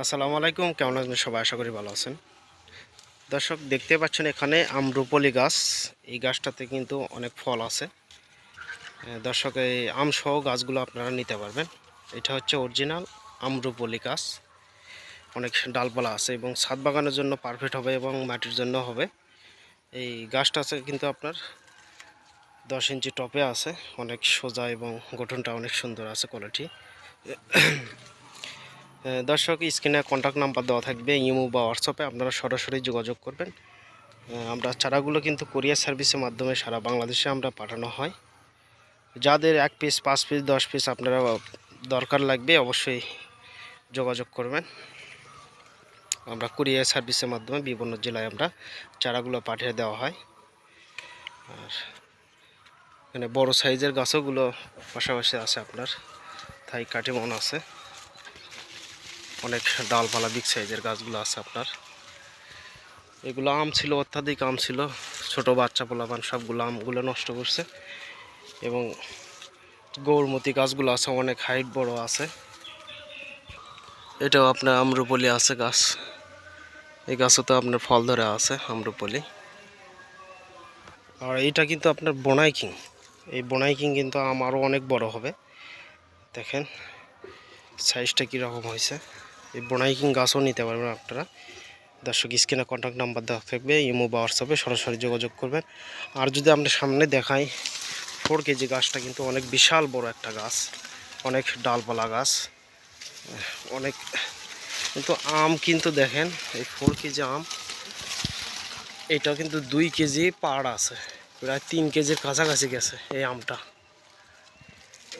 আসসালামু আলাইকুম, কেমন আছেন সবাই? আশা করি ভালো আছেন। দর্শক, দেখতে পাচ্ছেন এখানে আমরুপলি গাছ। এই গাছটাতে কিন্তু অনেক ফল আছে। দর্শক, এই আম সহ গাছগুলো আপনারা নিতে পারবেন। এটা হচ্ছে অরিজিনাল আমরুপলি গাছ। অনেক ডালপালা আছে এবং ছাদ বাগানের জন্য পারফেক্ট হবে এবং মাটির জন্য হবে। এই গাছটা আছে কিন্তু আপনার দশ ইঞ্চি টপে আছে। অনেক সোজা এবং গঠনটা অনেক সুন্দর আছে কোয়ালিটি দর্শক, স্ক্রিনে কন্ট্যাক্ট নাম্বার দেওয়া থাকবে, ইমো বা হোয়াটসঅ্যাপে আপনারা সরাসরি যোগাযোগ করবেন। আমরা চারাগুলো কিন্তু কোরিয়ার সার্ভিসের মাধ্যমে সারা বাংলাদেশে আমরা পাঠানো হয়। যাদের এক পিস পাঁচ পিস দশ পিস আপনারা দরকার লাগবে, অবশ্যই যোগাযোগ করবেন। আমরা কুরিয়ার সার্ভিসের মাধ্যমে বিভিন্ন জেলায় আমরা চারাগুলো পাঠিয়ে দেওয়া হয়। আর এখানে বড় সাইজের গাছগুলো পাশাপাশি আছে আপনার, থাই কাটিমন আছে। অনেক ডালপালা বিগ সাইজের গাছগুলো আছে আপনার। এগুলো আম ছিল, অত্যাধিক আম ছিল। ছোট বাচ্চা পোলাপান সবগুলো আমগুলো নষ্ট করছে এবং গৌরমতি গাছগুলো আছে, অনেক হাইট বড় আছে। এটাও আপনার আম্রপলি আছে গাছ। এই গাছও তো আপনার ফল ধরে আছে, আম্রপলি। আর এটা কিন্তু আপনার বোনাই কিং। এই বোনাই কিং কিন্তু আম আরও অনেক বড় হবে। দেখেন সাইজটা কীরকম হয়েছে। এই বোনাইকিং গাছও নিতে পারবেন আপনারা। দর্শক স্ক্রিনে কন্ট্যাক্ট নাম্বার দেওয়া থাকবে, ইমো বা হোয়াটসঅ্যাপে সরাসরি যোগাযোগ করবেন। আর যদি আমরা সামনে দেখাই ফোর কেজি গাছটা কিন্তু অনেক বিশাল বড় একটা গাছ, অনেক ডালপালা গাছ, অনেক কিন্তু আম কিন্তু দেখেন, এই ফোর কেজি আম এটা কিন্তু দুই কেজি পাড় আছে, প্রায় তিন কেজির কাছাকাছি গেছে এই আমটা।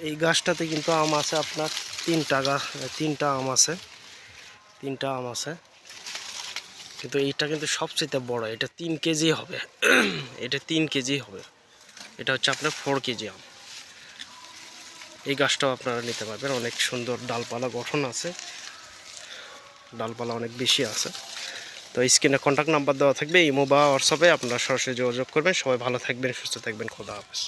এই গাছটাতে কিন্তু আম আছে আপনার তিনটা গাছ তিনটা আম আছে। তিনটা আম আছে। কিন্তু এইটা কিন্তু সবচেয়ে বড়, এটা তিন কেজি হবে। এটা তিন কেজি হবে। এটা হচ্ছে আপনার ফোর কেজি আম। এই গাছটাও আপনারা নিতে পারবেন। অনেক সুন্দর ডালপালা গঠন আছে। ডালপালা অনেক বেশি আছে। তো স্ক্রিনে কন্ট্যাক্ট নাম্বার দেওয়া থাকবে, ইমো বা হোয়াটসঅ্যাপে আপনারা সরাসরি যোগাযোগ করবেন। সবাই ভালো থাকবেন, সুস্থ থাকবেন। খোদা হাফেজ।